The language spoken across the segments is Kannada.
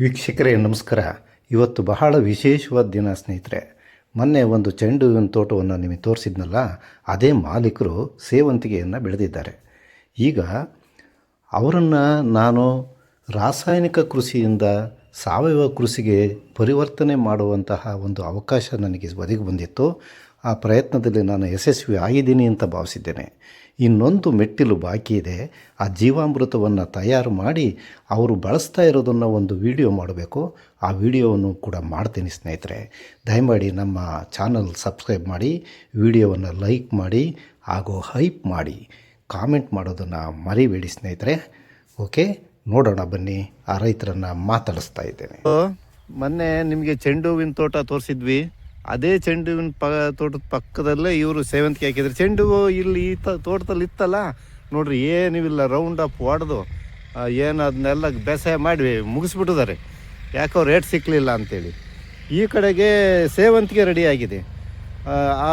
ವೀಕ್ಷಕರೇ, ನಮಸ್ಕಾರ. ಇವತ್ತು ಬಹಳ ವಿಶೇಷವಾದ ದಿನ ಸ್ನೇಹಿತರೆ. ಮೊನ್ನೆ ಒಂದು ಚೆಂಡು ಹೂವಿನ ತೋಟವನ್ನು ನಿಮಗೆ ತೋರಿಸಿದ್ನಲ್ಲ, ಅದೇ ಮಾಲೀಕರು ಸೇವಂತಿಗೆಯನ್ನು ಬೆಳೆದಿದ್ದಾರೆ. ಈಗ ಅವರನ್ನು ನಾನು ರಾಸಾಯನಿಕ ಕೃಷಿಯಿಂದ ಸಾವಯವ ಕೃಷಿಗೆ ಪರಿವರ್ತನೆ ಮಾಡುವಂತಹ ಒಂದು ಅವಕಾಶ ನನಗೆ ಒದಗಿ ಬಂದಿತ್ತು. ಆ ಪ್ರಯತ್ನದಲ್ಲಿ ನಾನು ಯಶಸ್ವಿ ಆಗಿದ್ದೀನಿ ಅಂತ ಭಾವಿಸಿದ್ದೇನೆ. ಇನ್ನೊಂದು ಮೆಟ್ಟಿಲು ಬಾಕಿ ಇದೆ. ಆ ಜೀವಾಮೃತವನ್ನು ತಯಾರು ಮಾಡಿ ಅವರು ಬಳಸ್ತಾ ಇರೋದನ್ನು ಒಂದು ವಿಡಿಯೋ ಮಾಡಬೇಕು. ಆ ವಿಡಿಯೋವನ್ನು ಕೂಡ ಮಾಡ್ತೀನಿ ಸ್ನೇಹಿತರೆ. ದಯಮಾಡಿ ನಮ್ಮ ಚಾನಲ್ ಸಬ್ಸ್ಕ್ರೈಬ್ ಮಾಡಿ, ವಿಡಿಯೋವನ್ನು ಲೈಕ್ ಮಾಡಿ, ಹಾಗೂ ಹೈಪ್ ಮಾಡಿ. ಕಾಮೆಂಟ್ ಮಾಡೋದನ್ನು ಮರಿಬೇಡಿ ಸ್ನೇಹಿತರೆ. ಓಕೆ, ನೋಡೋಣ ಬನ್ನಿ. ಆ ರೈತರನ್ನು ಮಾತಾಡಿಸ್ತಾ ಇದ್ದೇನೆ. ಮೊನ್ನೆ ನಿಮಗೆ ಚೆಂಡು ಹೂವಿನ ತೋಟ ತೋರಿಸಿದ್ವಿ. ಅದೇ ಚೆಂಡು ಹೂವಿನ ಪ ತೋಟದ ಪಕ್ಕದಲ್ಲೇ ಇವರು ಸೇವಂತಿಗೆ ಹಾಕಿದ್ರು. ಚೆಂಡು ಇಲ್ಲಿ ಈ ತ ತೋಟದಲ್ಲಿ ಇತ್ತಲ್ಲ? ನೋಡ್ರಿ ಏನಿವಿಲ್ಲ ರೌಂಡ್ ಅಪ್ ಹೊಡೆದು ಏನು ಅದನ್ನೆಲ್ಲ ಬೇಸಾಯ ಮಾಡಿ ಮುಗಿಸ್ಬಿಟ್ಟಿದ್ದಾರೆ. ಯಾಕೋ ರೇಟ್ ಸಿಕ್ಕಲಿಲ್ಲ ಅಂತೇಳಿ. ಈ ಕಡೆಗೆ ಸೇವಂತಿಗೆ ರೆಡಿಯಾಗಿದೆ ಆ,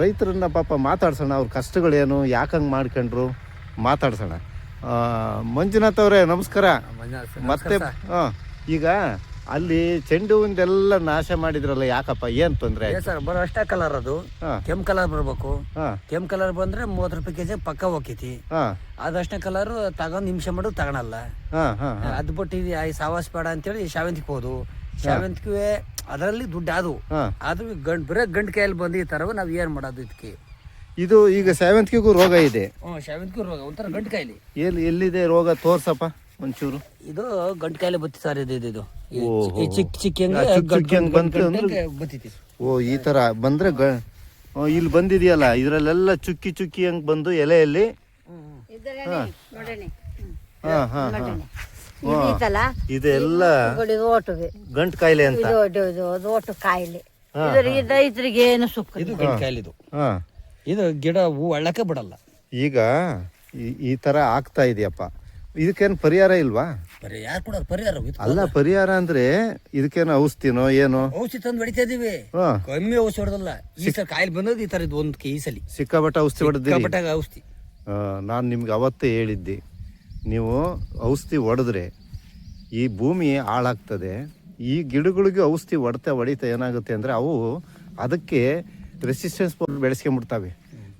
ರೈತರನ್ನ ಪಾಪ ಮಾತಾಡ್ಸೋಣ ಅವ್ರ ಕಷ್ಟಗಳೇನು ಯಾಕಂಗೆ ಮಾಡ್ಕೊಂಡ್ರು ಮಾತಾಡ್ಸೋಣ. ಮಂಜುನಾಥ್ ಅವರೇ ನಮಸ್ಕಾರ. ಮತ್ತೆ ಹಾಂ ಈಗ ಅಲ್ಲಿ ಚೆಂಡು ಹೂವಿಂದೆಲ್ಲ ನಾಶ ಮಾಡಿದ್ರಲ್ಲ ಯಾಕಪ್ಪ? ಏನ್ ತೊಂದ್ರೆ ಸರ್ ಬರೋ ಅಷ್ಟೇ ಕಲರ್ ಅದು. ಹಾಂ. ಕೆಂಪ್ ಕಲರ್ ಬರ್ಬೇಕು. ಹಾಂ. ಕೆಂಪ್ ಕಲರ್ ಬಂದ್ರೆ ಮೂವತ್ತು ರೂಪಾಯಿ ಕೆಜಿ ಪಕ್ಕ ಹೋಗಿತಿ ಹಾಂ. ಅದಷ್ಟೇ ಕಲರ್ ತಗೊಂಡ್ ನಿಮಿಷ ಮಾಡೋದು ತಗೊಳಲ್ಲ. ಹಾ ಹಾ ಅದು ಬಿಟ್ಟು ಇದು ಈ ಸಾವಾಸ್ ಬೇಡ ಅಂತೇಳಿ ಶಾವಂತಿಗೆ ಹೋದು. ಶಾವಂತಿಗೆ ಅದರಲ್ಲಿ ದುಡ್ಡು ಅದು. ಹಾಂ. ಅದು ಗಂಡ್ ಬರೇ ಗಂಡ್ ಕೈಯಲ್ಲಿ ಬಂದು ಈ ತರ ನಾವ್ ಏನ್ ಮಾಡೋದು ಇದಕ್ಕೆ ಇದು ಈಗ ಸೇವಂತಿಗೆಗೂ ರೋಗ ಇದೆ. ಹ್ಞೂ ಶಾವಂತಿಗೆ ರೋಗ ಒಂಥರ ಗಂಟ್ ಕಾಯಿಲೆ ಎಲ್ಲಿ ಎಲ್ಲಿದೆ ರೋಗ? ತೋರ್ಸಪ್ಪ. ಒಂಚೂರು? ಇದು ಗಂಟು ಕಾಯಿಲೆ ಬತ್ತಿ ಸರ್ ಇದು ಇದು ಇದು. ಓಹೋ. ಚಿಕ್ಕ ಚಿಕ್ಕ ಆ, ಚಿಕ್ಕ ಚಿಕ್ಕ ಹಂಗ್ ಬಂತು ಅಂದ್ರೆ- ಓ ಈ ತರ ಬಂದ್ರೆ ಗ ಓ, ಇಲ್ಲಿ ಬಂದಿದೆಯಲ್ಲ ಇದ್ರಲ್ಲೆಲ್ಲ ಚುಕ್ಕಿ ಚುಕ್ಕಿ ಹಂಗ್ ಬಂದು ಎಲೆಯಲ್ಲಿ? ಹಾ. ಹಾ ಹಾ ಇದೀತಲ್ಲ ಇದೆಲ್ಲ ಇದು ಓಟುಗೆ. ಗಂಟು ಕಾಯಿಲೆ ಅಂತ? ಇದು ಇದು ಇದು ಅದು ಒಟ್ಟು ಕಾಯಿಲೆ. ಇದ್ರ ಈ ರೈತರಿಗೆ ಏನು ಸುಖ ಇದು ಗಂಟ್ ಕಾಯಿಲೆ ಇದು. ಹಾ. ಇದು ಗಿಡ ಹೂ ಅಳ್ಳಕ್ಕೆ ಬಿಡಲ್ಲ. ಈಗ ಈ- ಈ ಥರ ಆಗ್ತಾ ಇದೆಯಪ್ಪ. ಇದಕ್ಕೇನು ಪರಿಹಾರ ಇಲ್ವಾ? ಬರೀ ಯಾರು ಪರಿಹಾರ? ಇದು ಅಲ್ಲ ಪರಿಹಾರ ಅಂದ್ರೆ ಇದಕ್ಕೇನು ಔಷಧಿನೋ ಏನೋ? ಔಷಧಿ ತಂದು ಹೊಡಿತಾ ಇದೀವಿ. ಹಾಂ. ಕಮ್ಮಿ ಔಷಧಿ ಹೊಡೆದಲ್ಲ. ಈ ಸಲ ಕಾಯಿಲೆ ಬಂದದ್ದು ಈ ಒಂದು ಈ ಸಲ. ಸಿಕ್ಕಾಪಟ್ಟೆ ಔಷಧಿ ಹೊಡೆದಿರಿ. ಕಪಟಾಗ ಔಷಧಿ ನಾನು ನಿಮ್ಗೆ ಅವತ್ತೇ ಹೇಳಿದ್ದೆ. ನೀವು ಔಷಧಿ ಹೊಡೆದ್ರೆ ಈ ಭೂಮಿ ಹಾಳಾಗ್ತದೆ. ಈ ಗಿಡಗಳಿಗೆ ಔಷಧಿ ಹೊಡ್ತಾ ಹೊಡಿತಾ ಏನಾಗುತ್ತೆ ಅಂದರೆ ಅವು ಅದಕ್ಕೆ ರೆಸಿಸ್ಟೆನ್ಸ್ ಬೆಳೆಸ್ಕೊಂಬಿಡ್ತವೆ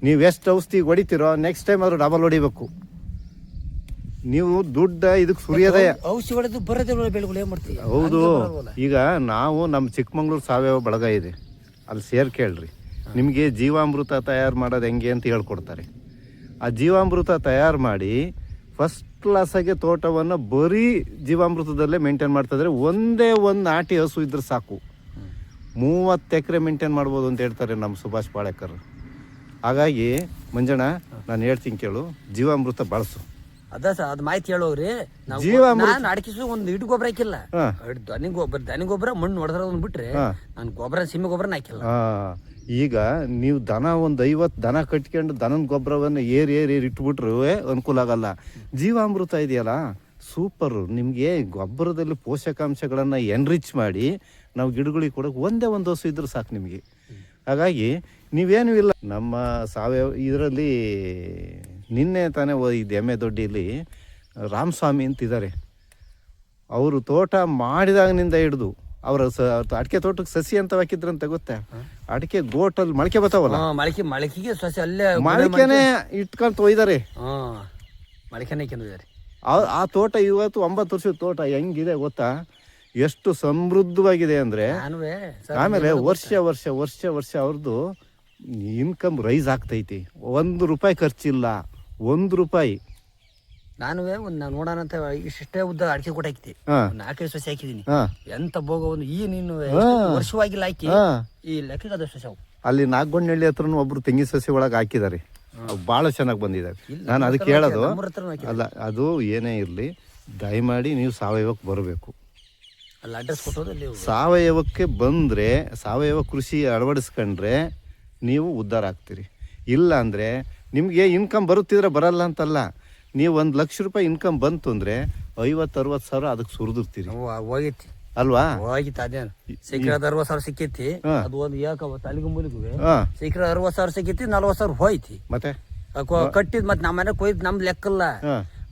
ನೀವು ಎಷ್ಟು ಔಷಧಿ ಹೊಡಿತೀರೋ ನೆಕ್ಸ್ಟ್ ಟೈಮ್ ಅದ್ರ ಡಬಲ್ ಹೊಡಿಬೇಕು. ನೀವು ದುಡ್ಡ ಇದಕ್ಕೆ ಸೂರ್ಯೋದಯ ಔಷಧಿ ಹೊಡೆದು ಬರೋದಿಲ್ಲ ಬೆಳೆಗಳು ಏನ್ ಮಾಡ್ತೀವಿ ಹೌದು. ಈಗ ನಾವು ನಮ್ಮ ಚಿಕ್ಕಮಂಗ್ಳೂರು ಸಾವಯವ ಬಳಗ ಇದೆ. ಅಲ್ಲಿ ಸೇರ್ ಕೇಳ್ರಿ. ನಿಮಗೆ ಜೀವಾಮೃತ ತಯಾರು ಮಾಡೋದು ಹೆಂಗೆ ಅಂತ ಹೇಳ್ಕೊಡ್ತಾರೆ. ಆ ಜೀವಾಮೃತ ತಯಾರು ಮಾಡಿ ಫಸ್ಟ್ ಕ್ಲಾಸಾಗೆ ತೋಟವನ್ನು ಬರೀ ಜೀವಾಮೃತದಲ್ಲೇ ಮೇಂಟೈನ್ ಮಾಡ್ತಿದ್ರೆ ಒಂದೇ ಒಂದು ನಾಟಿ ಹಸು ಇದ್ರೆ ಸಾಕು. ಮೂವತ್ತು ಎಕರೆ ಮೇಂಟೈನ್ ಮಾಡ್ಬೋದು ಅಂತ ಹೇಳ್ತಾರೆ ನಮ್ಮ ಸುಭಾಷ್ ಪಾಳೇಕರ್. ಹಾಗಾಗಿ ಮಂಜಣ್ಣ ನಾನು ಹೇಳ್ತೀನಿ ಕೇಳು ಜೀವಾಮೃತ ಬಳಸು. ಅದ ಸರ್ ಅದ್ ಮಾಹಿತಿ ಹೇಳೋರಿ ನಾವು ಜೀವಾಮೃತ- ನಾನು ಅಡಕಿಸು ಒಂದು ಇಟ್ಟು ಗೊಬ್ಬರ ಹಾಕಿಲ್ಲ. ಹಾಂ. ದನಿ ಗೊಬ್ಬರ ದನಿ ಗೊಬ್ಬರ ಮಣ್ಣು ಹೊಡೆದ್ರದನ್ನ ಬಿಟ್ರೆ ಹಾಂ. ನಾನು ಗೊಬ್ಬರ ಸಿಮ್ಮ ಗೊಬ್ಬರನ ಹಾಕಿಲ್ಲ. ಆ, ಈಗ ನೀವು ದನ ಒಂದು ಐವತ್ತು ದನ ಕಟ್ಕೊಂಡು ದನದ ಗೊಬ್ಬರವನ್ನು ಏರಿ ಏರಿ ಏರಿ ಇಟ್ಬಿಟ್ರು ಅನುಕೂಲ ಆಗಲ್ಲ. ಜೀವಾಮೃತ ಇದೆಯಲ್ಲ ಸೂಪರ್ ನಿಮಗೆ ಗೊಬ್ಬರದಲ್ಲಿ ಪೋಷಕಾಂಶಗಳನ್ನು ಎನ್ರಿಚ್ ಮಾಡಿ ನಾವು ಗಿಡಗಳಿಗೆ ಕೊಡೋಕೆ ಒಂದೇ ಒಂದು ಹಸು ಇದ್ರೆ ಸಾಕು ನಿಮಗೆ. ಹಾಗಾಗಿ ನೀವೇನೂ ಇಲ್ಲ. ನಮ್ಮ ಸಾವಯವ ಇದರಲ್ಲಿ ನಿನ್ನೆ ತಾನೇ ಇದು ಎಮ್ಮೆ ದೊಡ್ಡಿಲಿ. ರಾಮಸ್ವಾಮಿ ಅಂತಿದ್ದಾರೆ. ಅವರು ತೋಟ ಮಾಡಿದಾಗನಿಂದ ಹಿಡಿದು ಅವರ ಸ ಅಡಿಕೆ ತೋಟಕ್ಕೆ ಸಸಿ ಅಂತ ಹಾಕಿದ್ರಂತ ಗೊತ್ತಾ? ಅಡಿಕೆ ಗೋಟಲ್ಲಿ ಮೊಳಕೆ ಬರ್ತಾವಲ್ಲ ಮೊಳಕೆ ಮಳಕೆ ಮಳಕೆಗೆ ಸಸಿ ಅಲ್ಲೇ ಮೊಳಕೆನೆ ಇಟ್ಕೊಂತ ಒಯ್ದಾರೆ ಮಳಕೆನೆ ಆ ತೋಟ ಇವತ್ತು ಒಂಬತ್ತು ವರ್ಷದ ತೋಟ ಹೆಂಗಿದೆ ಗೊತ್ತಾ? ಎಷ್ಟು ಸಮೃದ್ಧವಾಗಿದೆ ಅಂದ್ರೆ ಆಮೇಲೆ ವರ್ಷ ವರ್ಷ ವರ್ಷ ವರ್ಷ ಅವ್ರದ್ದು ಇನ್ಕಮ್ ರೈಸ್ ಆಗ್ತೈತಿ. ಒಂದು ರೂಪಾಯಿ ಖರ್ಚಿಲ್ಲ. ಒಂದು ರೂಪಾಯಿ. ನಾನು ಒಂದು ನಾನು ನೋಡೋಣ ಅಂತ ಇಷ್ಟೇ ಉದ್ದ ಅಡಿಕೆ ಕೊಟ್ಟು ಹಾಕಿದ್ದೆ. ಹಾ. ನಾಲ್ಕೈದು ಸಸಿ ಹಾಕಿದೀನಿ ಹಾ. ಎಂತ ಭೋಗ ಒಂದು ಈ ನೀನು ವರ್ಷವಾಗಿ ವರ್ಷವಾಗಿಲ್ಲ ಹಾಕಿ ಹಾ. ಈ ಲೆಕ್ಕಕ್ಕೆ ಅದು ಸಸಿ ಅವು. ಅಲ್ಲಿ ನಾಗಗೊಂಡಳ್ಳಿ ಹತ್ರನೂ ಒಬ್ರು ತೆಂಗಿನ ಸಸಿ ಒಳಗೆ ಹಾಕಿದ್ದಾರೆ ಅವು ಭಾಳ ಚೆನ್ನಾಗಿ ಬಂದಿದ್ದಾರೆ ಇಲ್ಲಿ ನಾನು ಅದಕ್ಕೆ ಹೇಳೋದು ನಮ್ಮೂರ ಹತ್ರನೂ ಹಾಕಿದ್ದಾರೆ. ಅಲ್ಲ ಅದು ಏನೇ ಇರಲಿ ದಯಮಾಡಿ ನೀವು ಸಾವಯವಕ್ಕೆ ಬರಬೇಕು. ಅಲ್ಲಿ ಅಡ್ರೆಸ್ ಕೊಟ್ಟೋದು ಅಲ್ಲಿ ಸಾವಯವಕ್ಕೆ ಬಂದರೆ ಸಾವಯವ ಕೃಷಿ ಅಳವಡಿಸ್ಕೊಂಡ್ರೆ ನೀವು ಉದ್ಧಾರ ಆಗ್ತೀರಿ. ಇಲ್ಲ ಅಂದರೆ ನಿಮಗೆ ಇನ್ಕಮ್ ಬರುತ್ತಿದ್ರೆ ಬರಲ್ಲ ಅಂತಲ್ಲ. ನೀವು ಒಂದು ಲಕ್ಷ ರೂಪಾಯಿ ಇನ್ಕಮ್ ಬಂತು ಅಂದರೆ ಐವತ್ತು ಅರವತ್ತು ಸಾವಿರ ಅದಕ್ಕೆ ಸುರಿದಿರ್ತೀರಿ. ಅವು ಹೋಗೈತಿ. ಅಲ್ವಾ? ಹೋಗಿತ್ತು ಅದೇನು. ಸಿಕ್ಕಿರೋದು ಅರವತ್ತು ಸಾವಿರ ಸಿಕ್ಕೈತಿ. ಅದು ಒಂದು ಯಾಕ ತಲೆಗೆ ಮುಲಿಗೂ ಸಿಕ್ಕಿರೋ ಅರವತ್ತು ಸಾವಿರ ಸಿಕ್ಕೈತಿ ನಲ್ವತ್ತು ಸಾವಿರ ಹೋಯ್ತಿ. ಮತ್ತೆ? ಕಟ್ಟಿದ್ ಮತ್ತೆ ನಮ್ಮ ಮನೆ ಕೊಯ್ದು ನಮ್ದು ಲೆಕ್ಕಲ್ಲ.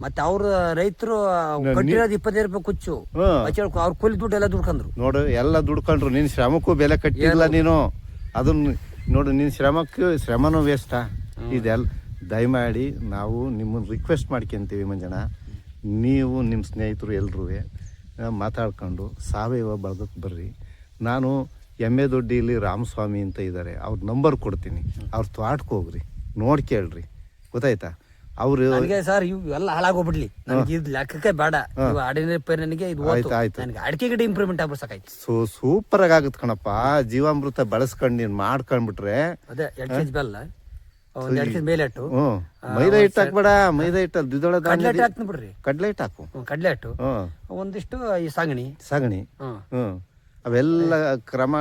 ಮತ್ತೆ ಅವ್ರ ರೈತರು ಕಟ್ಟಿರೋದು ಇಪ್ಪತ್ತೈದು ರೂಪಾಯಿ ಕುಚ್ಚು. ಅವ್ರ ಕೂಲಿ ದುಡ್ಡು ಎಲ್ಲ ದುಡ್ಕೊಂಡ್ರು ನೋಡು ಎಲ್ಲ ದುಡ್ಕೊಂಡ್ರು. ನಿನ್ನ ಶ್ರಮಕ್ಕೂ ಬೆಲೆ ಕಟ್ಟಿಲ್ಲ ನೀನು. ಅದನ್ನ ನೋಡು ನಿನ್ನ ಶ್ರಮಕ್ಕೆ ಶ್ರಮನೂ ವೇಸ್ಟಾ ಇದೆಲ್ಲ ದಯಮಾಡಿ ನಾವು ನಿಮ್ಮನ್ನು ರಿಕ್ವೆಸ್ಟ್ ಮಾಡ್ಕೊಂತೀವಿ ಮಂಜಣ್ಣ. ನೀವು ನಿಮ್ಮ ಸ್ನೇಹಿತರು ಎಲ್ಲರೂ ಮಾತಾಡ್ಕೊಂಡು ಸಾವಯವ ಬಳಗಕ್ಕೆ ಬರ್ರಿ. ನಾನು ಎಮ್ಮೆ ದೊಡ್ಡಿಲಿ ರಾಮಸ್ವಾಮಿ ಅಂತ ಇದ್ದಾರೆ ಅವ್ರ ನಂಬರ್ ಕೊಡ್ತೀನಿ. ಅವ್ರ ತ್ವಾಟಕ್ಕೆ ಹೋಗ್ರಿ ನೋಡಿ ಕೇಳ್ರಿ. ಗೊತ್ತಾಯ್ತಾ? ಅವರು ಸರ್ ಇವೆಲ್ಲ ಹಾಳಾಗೋಗ್ಬಿಡ್ಲಿ. ನನಗೆ ಇದು ಲೆಕ್ಕಕ್ಕೆ ಬೇಡ. ಆರ್ಡಿನರಿ ಪೇರ್ ನನಗೆ ಇದು ಆಯ್ತು, ಆಯ್ತು. ನನಗೆ ಅಡಿಕೆ ಗಿಡ ಇಂಪ್ರೂವ್ಮೆಂಟ್ ಆಗ್ಬಿಡ್ ಸಾಕಾಯ್ತು. ಸೂ ಸೂಪರಾಗಿ ಆಗುತ್ತೆ ಕಣಪ್ಪ. ಜೀವಾಮೃತ ಬಳಸ್ಕೊಂಡು ನೀನು ಮಾಡ್ಕೊಂಡ್ಬಿಟ್ರೆ ಅದೇ ಕೆಜಿ ಬೆಲ್ಲ. ಒಂದ್ ಎರಡು ಮೇಲೆ ಮೈದಾ ಹಿಟ್ಟು ಹಾಕ್ಬೇಡ ಮೈದಾ ಹಿಟ್ಟಲ್ಲಿ ದ್ವಿದಳ ಕಡ್ಲೆ ಧಾನ್ಯ ಹಿಟ್ಟು ಹಾಕ್ತೀನಿ ಬಿಡ್ರಿ. ಕಡಲೆ ಹಿಟ್ಟು ಹಾಕು. ಹ್ಮ್, ಕಡ್ಲೆ ಹಿಟ್ಟು ಹ್ಞೂ. ಒಂದಿಷ್ಟು ಈ ಸಾಗಣಿ. ಸಗಣಿ. ಹ್ಮ್ ಹ್ಞೂ. ಅವೆಲ್ಲ ಕ್ರಮ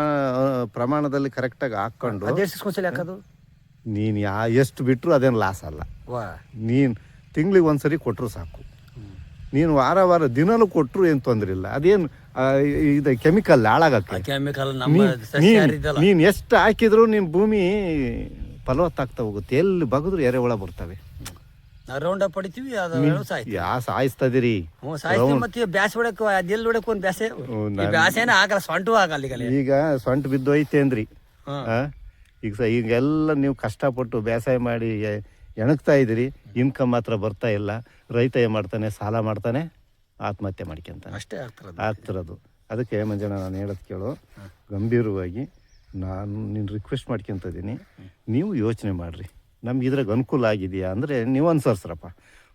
ಪ್ರಮಾಣದಲ್ಲಿ ಕರೆಕ್ಟಾಗಿ ಹಾಕ್ಕೊಂಡು ಹಾಕೊಂಡು ಸಿಸ್ಕೊಂಡ್ಸಲಿ ಹಾಕೋದು? ನೀನು ಯಾ ಎಷ್ಟು ಬಿಟ್ರು ಅದೇನು ಲಾಸ್ ಅಲ್ಲ. ವಾ. ನೀನು ತಿಂಗ್ಳಿಗೆ ಒಂದ್ಸರಿ ಕೊಟ್ಟರು ಸಾಕು. ನೀನು ವಾರ ವಾರ ದಿನಲೂ ಕೊಟ್ಟರು ಏನು ತೊಂದ್ರೆ ಇಲ್ಲ. ಅದೇನು ಇದು ಕೆಮಿಕಲ್ ಹಾಳಾಗಕ್ಕೆ. ಕೆಮಿಕಲ್ ನಮ್ಮ ಇದಲ್ಲ ನೀನು ಎಷ್ಟು ಹಾಕಿದ್ರು ನಿಮ್ಮ ಭೂಮಿ ಫಲವತ್ತಾಗ್ತಾ ಹೋಗುತ್ತೆ. ಎಲ್ಲಿ ಬಗದ್ರು ಎರೆಹುಳ ಬರ್ತವೆ. ರೌಂಡ್ ಅಪ್ ಹೊಡಿತೀವಿ ಅದು ಸಾಯ್ತು. ಯಾ ಸಾಯಿಸ್ತದಿರಿ ಹ್ಞೂ ಮತ್ತೆ ಬ್ಯಾಸ್ ಹೊಡಕ್ ಅದೆಲ್ಲಿ ಹೊಡಕ್ ಒಂದು ಬ್ಯಾಸೆ? ಈ ಬ್ಯಾಸೇನ ಆಗಲ್ಲ ಸೊಂಟು ಆಗಲ್ಲ ಈಗ ಈಗ ಸೊಂಟು ಬಿದ್ದು ಹೋಯ್ತೆ ಅಂದ್ರಿ? ಈಗ ಸ ಈಗೆಲ್ಲ ನೀವು ಕಷ್ಟಪಟ್ಟು ಬೇಸಾಯ ಮಾಡಿ ಎಣಕ್ತಾ ಎಣಗ್ತಾ ಇದ್ದೀರಿ ಇನ್ಕಮ್ ಮಾತ್ರ ಬರ್ತಾ ಇಲ್ಲ. ರೈತ ಏನು ಮಾಡ್ತಾನೆ? ಸಾಲ ಮಾಡ್ತಾನೆ ಆತ್ಮಹತ್ಯೆ ಮಾಡ್ಕೊಂತಾನೆ. ಅಷ್ಟೇ ಆಗ್ತಿರೋದು ಆಗ್ತಿರೋದು. ಅದಕ್ಕೆ ಮಂಜಣ್ಣ ನಾನು ಹೇಳೋದು ಕೇಳು. ಗಂಭೀರವಾಗಿ ನಾನು ನೀನು ರಿಕ್ವೆಸ್ಟ್ ಮಾಡ್ಕೊತ ಇದ್ದೀನಿ. ನೀವು ಯೋಚನೆ ಮಾಡಿರಿ. ನಮ್ಗೆ ಇದ್ರಾಗ ಅನುಕೂಲ ಆಗಿದೆಯಾ? ಅಂದರೆ ನೀವು ಅನ್ಸರ್ಸ್ರಪ್ಪ.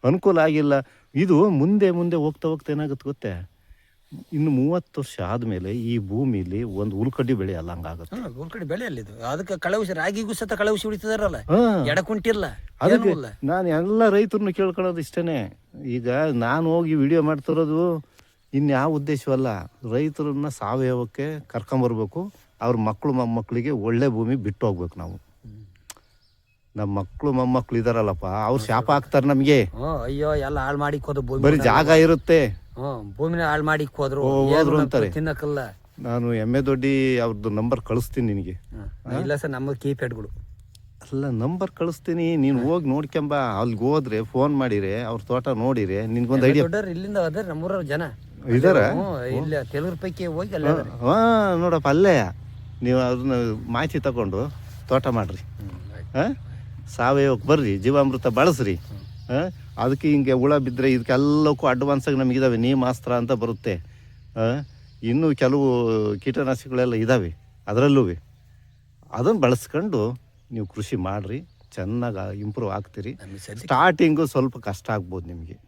ಅನುಕೂಲ ಆಗಿಲ್ಲ. ಇದು ಮುಂದೆ ಮುಂದೆ ಹೋಗ್ತಾ ಹೋಗ್ತಾ ಏನಾಗುತ್ತೆ ಗೊತ್ತೇ? ಇನ್ನು ಮೂವತ್ತು ವರ್ಷ ಆದಮೇಲೆ ಈ ಭೂಮಿಲಿ ಒಂದು ಉಲ್ಕಡ್ಡಿ ಬೆಳೆ ಅಲ್ಲ ಹಂಗಾಗುತ್ತೆ ಹ್ಮ್ ಊರ್ ಕಡೆ ಬೆಳೆ ಅಲ್ಲಿದು ಅದಕ್ಕೆ ಕಳವುಸಿ ರಾಗಿಗೂ ಸತ ಕಳವುಸಿ ಹೊಡಿತಿದಾರಲ್ಲ ಹಾಂ. ಎಡಕುಂಟಿಲ್ಲ ಅದಕ್ಕೆ ಇಲ್ಲ. ನಾನು ಎಲ್ಲ ರೈತರನ್ನ ಕೇಳ್ಕೊಳ್ಳೋದು ಇಷ್ಟನೇ. ಈಗ ನಾನು ಹೋಗಿ ವಿಡಿಯೋ ಮಾಡ್ತಿರೋದು ಇನ್ಯಾವ ಉದ್ದೇಶವಲ್ಲ? ರೈತರನ್ನ ಸಾವಯವಕ್ಕೆ ಕರ್ಕೊಂಬರ್ಬೇಕು. ಅವ್ರ ಮಕ್ಕಳು ಮೊಮ್ಮಕ್ಕಳಿಗೆ ಒಳ್ಳೆ ಭೂಮಿ ಬಿಟ್ಟು ಹೋಗ್ಬೇಕು ನಾವು. ನಮ್ಮ ಮಕ್ಕಳು ಮೊಮ್ಮಕ್ಕಳು ಇದಾರಲ್ಲಪ್ಪ ಅವ್ರು ಶಾಪ ಹಾಕ್ತಾರೆ ನಮಗೆ. ಅಯ್ಯೋ ಎಲ್ಲ ಹಾಳು ಮಾಡಿ ಭೂಮಿ ಬರೀ ಜಾಗ ಇರುತ್ತೆ. ಭೂಮಿನ ಹಾಳು ಮಾಡಿ ಹೋದ್ರು. ಅಂತಾರೆ. ತಿನ್ನಕ್ಕಲ್ಲ. ನಾನು ಎಮ್ಮೆ ದೊಡ್ಡಿ ಅವ್ರದ್ದು ನಂಬರ್ ಕಳಿಸ್ತೀನಿ ನಿನಗೆ. ಇಲ್ಲ ಸರ್ ನಮ್ಮ ಕೀಪ್ಯಾಡ್ಗಳು. ಅಲ್ಲ ನಂಬರ್ ಕಳಿಸ್ತೀನಿ ನೀನು ಹೋಗಿ ನೋಡ್ಕೊಂಬ. ಅಲ್ಲಿಗೆ ಹೋದ್ರೆ ಫೋನ್ ಮಾಡಿರಿ ಅವ್ರ ತೋಟ ನೋಡಿರಿ ನಿನ್ಗೊಂದು ಐಡಿಯಾ ಇಲ್ಲಿಂದ ಅದರ ನಮ್ಮೂರ ಜನ. ಇದಾರ? ಇಲ್ಲ ತೆಲುಗರ ಪೈಕಿ ಹೋಗಿ ಅಲ್ಲ ಹಾ ನೋಡಪ್ಪ ಅಲ್ಲೇ. ನೀವು ಅದನ್ನ ಮಾಹಿತಿ ತಗೊಂಡು ತೋಟ ಮಾಡ್ರಿ. ಹಾಂ? ಸಾವಯವಕ್ಕೆ ಬರ್ರಿ ಜೀವಾಮೃತ ಬಳಸ್ರಿ. ಹಾಂ? ಅದಕ್ಕೆ ಹಿಂಗೆ ಹುಳ ಬಿದ್ದರೆ ಇದಕ್ಕೆಲ್ಲಕ್ಕೂ ಅಡ್ವಾನ್ಸಾಗಿ ನಮಗಿದಾವೆ ನೀಮಾಸ್ತ್ರ ಅಂತ ಬರುತ್ತೆ. ಹಾಂ? ಇನ್ನೂ ಕೆಲವು ಕೀಟನಾಶಕಗಳೆಲ್ಲ ಇದ್ದಾವೆ ಅದರಲ್ಲೂ ಅದನ್ನು ಬಳಸ್ಕೊಂಡು ನೀವು ಕೃಷಿ ಮಾಡಿರಿ. ಚೆನ್ನಾಗಿ ಇಂಪ್ರೂವ್ ಆಗ್ತೀರಿ. ಸ್ಟಾರ್ಟಿಂಗು ಸ್ವಲ್ಪ ಕಷ್ಟ ಆಗ್ಬೋದು ನಿಮಗೆ.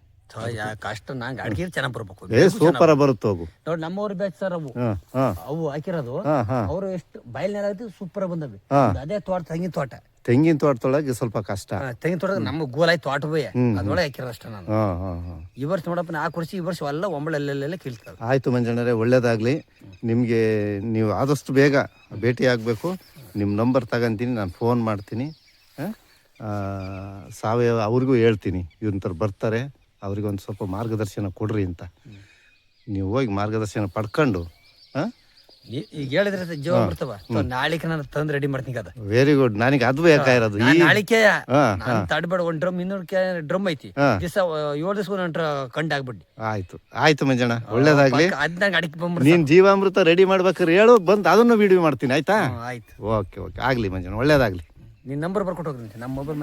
ಕಷ್ಟ ನಂಗೆ ಅಡಿಗೆ ಚೆನ್ನಾಗಿ ಬರ್ಬೇಕು. ಏ ಸೂಪರ ಬರುತ್ತೆ ಹೋಗು ನೋಡಿ ನಮ್ಮವ್ರು ಬ್ಯಾಚ್ ಸರ್ ಅವು. ಹಾಂ ಹಾಂ. ಅವು ಹಾಕಿರೋದು. ಹಾಂ ಹಾಂ. ಅವರು ಎಷ್ಟು ಬಯಲ್ನೇರ ಸೂಪರ್ ಬಂದವಿ. ಹಾ. ಅದೇ ತೋಟ ತೆಂಗಿನ ತೋಟ. ತೆಂಗಿನ ತೋಟದೊಳಗೆ ಸ್ವಲ್ಪ ಕಷ್ಟ. ಆ, ತೆಂಗಿನ ತೋಟ ನಮ್ಮ ಗೋಲಾಯ್ ತೋಟ ಬೇ. ಅದ್ರೊಳಗೆ ಹಾಕಿರೋ ಅಷ್ಟೇ ನಾನು. ಹಾಂ ಹಾಂ ಹಾಂ. ಈ ವರ್ಷ ನೋಡಪ್ಪ ನಾಲ್ಕು ವರ್ಷ ಈ ವರ್ಷ ಎಲ್ಲ ಒಂಬಳಲ್ಲೆಲ್ಲ ಕೀಳ್ತವೆ ಆಯ್ತು ಮಂಜಣ್ಣರೇ ಒಳ್ಳೇದಾಗಲಿ. ನಿಮಗೆ ನೀವು ಆದಷ್ಟು ಬೇಗ ಭೇಟಿ ಆಗಬೇಕು ನಿಮ್ಮ ನಂಬರ್ ತಗೊಂತೀನಿ ನಾನು ಫೋನ್ ಮಾಡ್ತೀನಿ. ಆ? ಆ, ಸಾವಯವ ಅವ್ರಿಗೂ ಹೇಳ್ತೀನಿ. ಇವ್ರ ಬರ್ತಾರೆ. ಅವ್ರಿಗೆ ಒಂದು ಸ್ವಲ್ಪ ಮಾರ್ಗದರ್ಶನ ಕೊಡ್ರಿ ಅಂತ. ನೀವು ಹೋಗಿ ಮಾರ್ಗದರ್ಶನ ಪಡ್ಕೊಂಡು ಹಾಂ? ಈಗ ಹೇಳಿದ್ರೆ ಜೀವ ಬರ್ತವ. ನಾಳಿಕೆ ನಾನು ತಂದು ರೆಡಿ ಮಾಡ್ತೀನಿ ಅದ. ವೆರಿ ಗುಡ್ ನನಗೆ ಅದು ಬೇಕಾಗಿರೋದು ಈ ನಾಳಿಕೆ ತಡ್ಬೇಡ ಒಂದ್ ಡ್ರಮ್ ಇನ್ನೂರು ಡ್ರಮ್ ಐತಿ. ದಿವಸ ಏಳು ದಿವಸ ಒಂದ್ ಕಂಡು ಆಗ್ಬಿಡ್ಡಿ ಆಯ್ತು. ಆಯ್ತು ಮಂಜಣ್ಣ. ಒಳ್ಳೇದಾಗ್ಲಿ. ಅದ್ ನಂಗೆ ಅಡಿಕೆ ಬಂದ್ಬಿಡ್ತು ನೀನು ಜೀವಾಮೃತ ರೆಡಿ ಮಾಡ್ಬೇಕಾದ್ರೆ ಹೇಳು ಬಂದು ಅದನ್ನು ವಿಡಿಯೋ ಮಾಡ್ತೀನಿ ಆಯ್ತಾ? ಆಯ್ತು. Okay okay. ಆಗ್ಲಿ ಮಂಜಣ್ಣ ಒಳ್ಳೇದಾಗ್ಲಿ. ನಿನ್ ನಂಬರ್ ಬರ್ಕೊಟ್ಟು ಹೋಗ್ತೀನಿ ನಮ್ಮ ಮೊಬೈಲ್